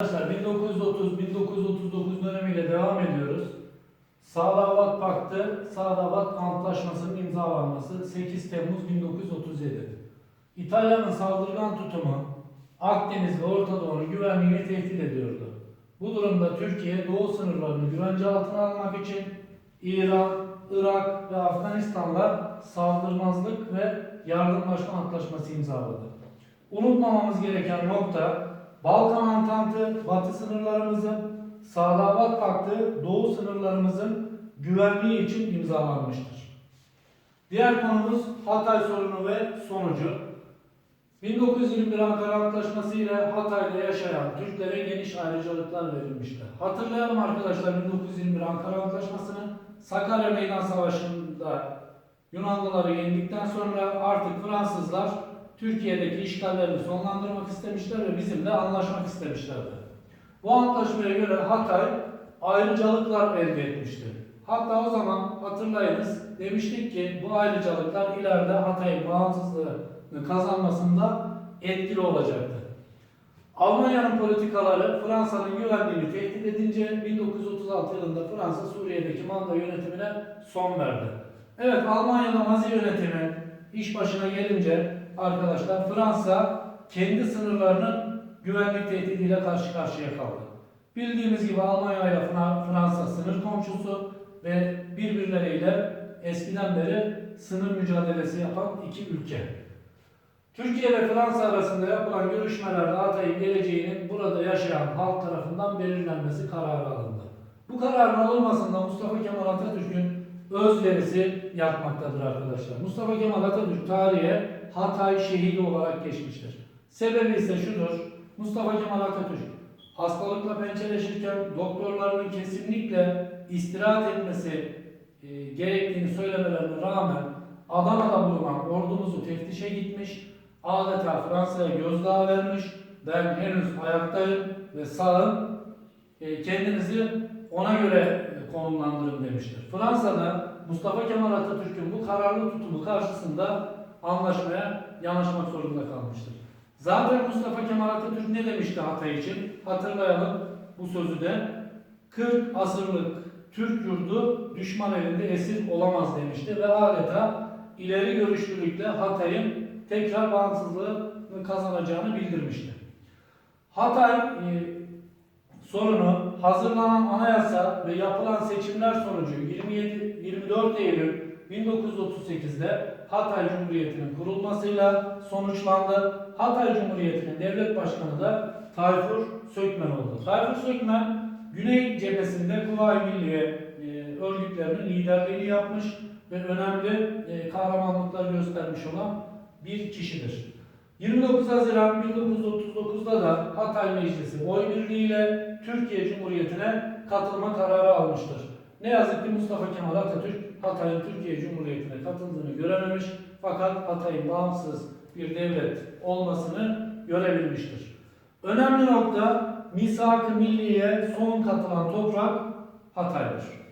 Arkadaşlar 1930-1939 dönemiyle devam ediyoruz. Sağdavat Paktı, Sağdavat Antlaşması'nın imzalanması 8 Temmuz 1937. İtalya'nın saldırgan tutumu Akdeniz ve Orta Doğu'nun güvenliğini tehdit ediyordu. Bu durumda Türkiye Doğu sınırlarını güvence altına almak için İran, Irak ve Afganistan'la saldırmazlık ve yardımlaşma antlaşması imzaladı. Unutmamamız gereken nokta Balkan Antantı batı sınırlarımızın, Sadavat Paktı doğu sınırlarımızın güvenliği için imzalanmıştır. Diğer konumuz Hatay sorunu ve sonucu. 1921 Ankara Antlaşması ile Hatay'da yaşayan Türklere geniş ayrıcalıklar verilmişti. Hatırlayalım arkadaşlar 1921 Ankara Antlaşması'nı Sakarya Meydan Savaşı'nda Yunanlıları yendikten sonra artık Fransızlar Türkiye'deki işgallerini sonlandırmak istemişler ve bizimle anlaşmak istemişlerdi. Bu antlaşmaya göre Hatay ayrıcalıklar elde etmiştir. Hatta o zaman hatırlayınız demiştik ki bu ayrıcalıklar ileride Hatay'ın bağımsızlığını kazanmasında etkili olacaktı. Almanya'nın politikaları Fransa'nın güvenliğini tehdit edince 1936 yılında Fransa Suriye'deki manda yönetimine son verdi. Evet Almanya'da Nazi yönetimi iş başına gelince arkadaşlar Fransa kendi sınırlarının güvenlik tehdidiyle karşı karşıya kaldı. Bildiğimiz gibi Almanya ile Fra- Fransa sınır komşusu ve birbirleriyle eskiden beri sınır mücadelesi yapan iki ülke. Türkiye ve Fransa arasında yapılan görüşmelerde Hatay'ın geleceğinin burada yaşayan halk tarafından belirlenmesi kararı alındı. Bu kararın alınmasında Mustafa Kemal Atatürk'ün özverisi yatmaktadır arkadaşlar. Mustafa Kemal Atatürk tarihe Hatay şehidi olarak geçmiştir. Sebebi ise şudur. Mustafa Kemal Atatürk hastalıkla pençeleşirken doktorlarının kesinlikle istirahat etmesi e, gerektiğini söylemelerine rağmen Adana'da bulunan ordumuzu teftişe gitmiş, adeta Fransa'ya gözdağı vermiş, ben henüz ayaktayım ve sağım, e, kendinizi ona göre konumlandırın demiştir. Fransa'da Mustafa Kemal Atatürk'ün bu kararlı tutumu karşısında anlaşmaya yanaşmak zorunda kalmıştır. Zaten Mustafa Kemal Atatürk ne demişti Hatay için? Hatırlayalım bu sözü de. 40 asırlık Türk yurdu düşman elinde esir olamaz demişti ve adeta ileri görüşlülükle Hatay'ın tekrar bağımsızlığını kazanacağını bildirmişti. Hatay e, sorunu hazırlanan anayasa ve yapılan seçimler sonucu 27 24 Eylül 1938'de Hatay Cumhuriyeti'nin kurulmasıyla sonuçlandı. Hatay Cumhuriyeti'nin devlet başkanı da Tayfur Sökmen oldu. Tayfur Sökmen Güney cephesinde Kuvayi Milliye e, örgütlerinin liderliğini yapmış ve önemli e, kahramanlıklar göstermiş olan bir kişidir. 29 Haziran 1939'da da Hatay Meclisi oy birliğiyle Türkiye Cumhuriyeti'ne katılma kararı almıştır. Ne yazık ki Mustafa Kemal Atatürk Hatay'ın Türkiye Cumhuriyeti'ne katıldığını görememiş fakat Hatay'ın bağımsız bir devlet olmasını görebilmiştir. Önemli nokta misak-ı milliye son katılan toprak Hatay'dır.